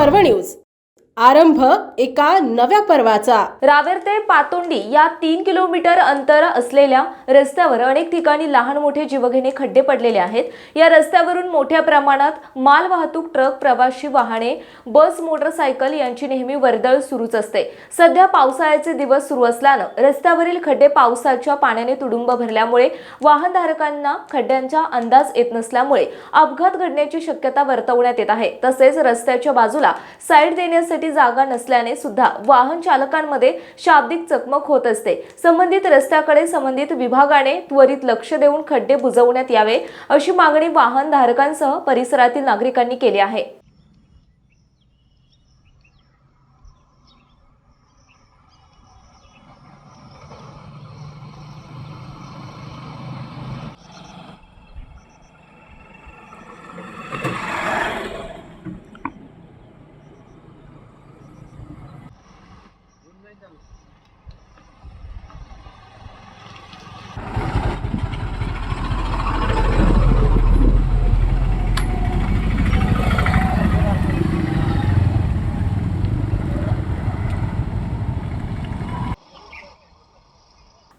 पर्व न्यूज. आरंभ एका नव्या पर्वाचा. रावेर ते पातोंडी या तीन किलोमीटर अंतर असलेल्या रस्त्यावर अनेक ठिकाणी लहान मोठे जीवघेणे खड्डे पडलेले आहेत. या रस्त्यावरून मोठ्या प्रमाणात माल वाहतूक ट्रक प्रवासी वाहने बस मोटरसायकल यांची नेहमी वर्दळ सुरूच असते. सध्या पावसाळ्याचे दिवस सुरू असल्यानं रस्त्यावरील खड्डे पावसाच्या पाण्याने तुडुंब भरल्यामुळे वाहनधारकांना खड्ड्यांचा अंदाज येत नसल्यामुळे अपघात घडण्याची शक्यता वर्तवण्यात येत आहे. तसेच रस्त्याच्या बाजूला साईड देण्यासाठी जागा नसल्याने सुद्धा वाहन चालकांमध्ये शाब्दिक चकमक होत असते. संबंधित रस्त्याकडे संबंधित विभागाने त्वरित लक्ष देऊन खड्डे बुजवण्यात यावे अशी मागणी वाहन धारकांसह परिसरातील नागरिकांनी केली आहे.